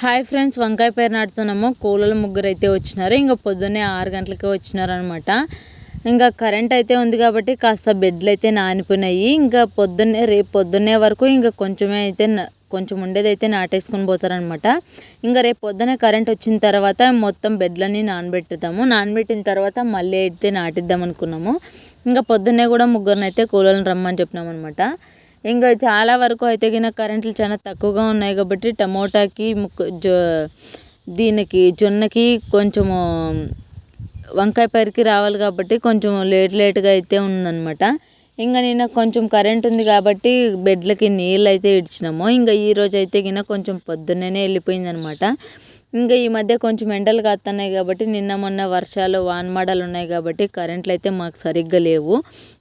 Hi friends వంకాయ పేరు నాటుతున్నాము. కూలలు ముగ్గురు అయితే వచ్చినారు. ఇంకా పొద్దున్నే ఆరు గంటలకే వచ్చినారనమాట ఇంకా కరెంట్ అయితే ఉంది కాబట్టి కాస్త బెడ్లు అయితే నానిపోయినాయి. ఇంకా పొద్దున్నే రేపు పొద్దున్నే వరకు ఇంకా కొంచెమే అయితే కొంచెం ఉండేది అయితే నాటేసుకొని పోతారనమాట ఇంకా రేపు పొద్దునే కరెంట్ వచ్చిన తర్వాత మొత్తం బెడ్లన్నీ నానబెట్టుతాము. నానబెట్టిన తర్వాత మళ్ళీ అయితే నాటిద్దాం అనుకున్నాము ఇంకా పొద్దున్నే కూడా ముగ్గురిని అయితే కూలలను రమ్మని చెప్పినాం అనమాట ఇంకా చాలా వరకు అయితే గిన కరెంట్లు చాలా తక్కువగా ఉన్నాయి కాబట్టి టమోటాకి ముక్క జొ దీనికి జొన్నకి కొంచెము వంకాయ పైరుకి రావాలి కాబట్టి కొంచెం లేట్ లేట్గా అయితే ఉందన్నమాట. ఇంకా నిన్న కొంచెం కరెంట్ ఉంది కాబట్టి బెడ్లకి నీళ్ళు అయితే ఇచ్చినాము ఇంకా ఈరోజు అయితే గిన కొంచెం పొద్దున్నే వెళ్ళిపోయిందనమాట ఇంకా ఈ మధ్య కొంచెం ఎండలు కాస్తున్నాయి కాబట్టి నిన్న మొన్న వర్షాలు వానమాడలు ఉన్నాయి కాబట్టి కరెంట్లు అయితే మాకు సరిగ్గా లేవు.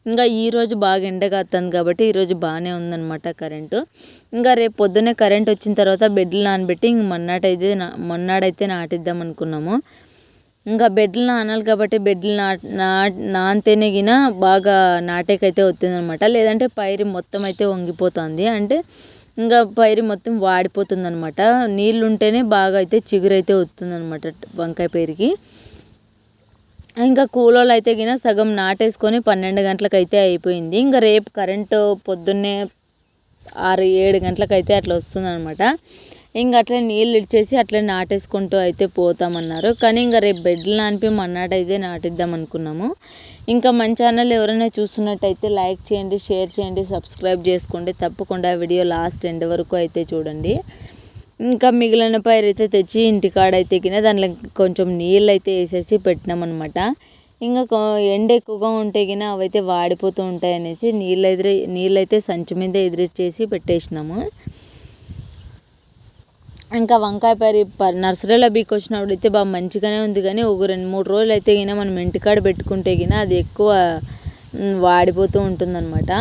ఇంకా ఈరోజు బాగా ఎండ కాస్తుంది కాబట్టి ఈరోజు బాగానే ఉందన్నమాట కరెంటు ఇంకా రేపు పొద్దున్నే కరెంట్ వచ్చిన తర్వాత బెడ్లు నానబెట్టి ఇంక మొన్నటైతే మొన్నడైతే నాటిద్దాం అనుకున్నాము. ఇంకా బెడ్లు నానాలి కాబట్టి బెడ్లు నా నానితేనే గిన బాగా నాటేకైతే వస్తుందన్నమాట లేదంటే పైరు మొత్తం అయితే వంగిపోతుంది. అంటే ఇంకా పైరు మొత్తం వాడిపోతుంది అనమాట నీళ్ళు ఉంటేనే బాగా అయితే చిగురైతే వస్తుంది అనమాట వంకాయ పైరుకి. ఇంకా కూలోళ్ళు అయితే గిన సగం నాటేసుకొని పన్నెండు గంటలకైతే అయిపోయింది. ఇంకా రేపు కరెంటు పొద్దున్నే ఆరు ఏడు గంటలకైతే అట్లా అట్లా వస్తుందన్నమాట. ఇంకా అట్లా నీళ్ళు ఇచ్చేసి అట్లా నాటేసుకుంటూ అయితే పోతామన్నారు. కానీ ఇంకా రేపు బెడ్లు నానిపి మన్నాడైతే నాటిద్దాం అనుకున్నాము. ఇంకా మన ఛానల్ ఎవరైనా చూస్తున్నట్టయితే లైక్ చేయండి షేర్ చేయండి సబ్స్క్రైబ్ చేసుకోండి. తప్పకుండా వీడియో లాస్ట్ ఎండ్ వరకు అయితే చూడండి. ఇంకా మిగిలిన పైరు అయితే తెచ్చి ఇంటికాడైతే కింద దాంట్లో కొంచెం నీళ్ళు అయితే వేసేసి పెట్టినామన్నమాట ఇంకా ఎండ ఎక్కువగా ఉంటే కింద అవైతే వాడిపోతూ ఉంటాయి అనేసి నీళ్ళు ఎదురు నీళ్ళు అయితే సంచి మీద ఎదురిచ్చేసి పెట్టేసినాము. ఇంకా వంకాయ పరి నర్సరీలో బీకొచ్చినప్పుడు అయితే బాగా మంచిగానే ఉంది కానీ ఒక రెండు మూడు రోజులు అయితే గిన మనం ఇంటికాడ పెట్టుకుంటే గిన అది ఎక్కువ వాడిపోతూ ఉంటుందన్నమాట.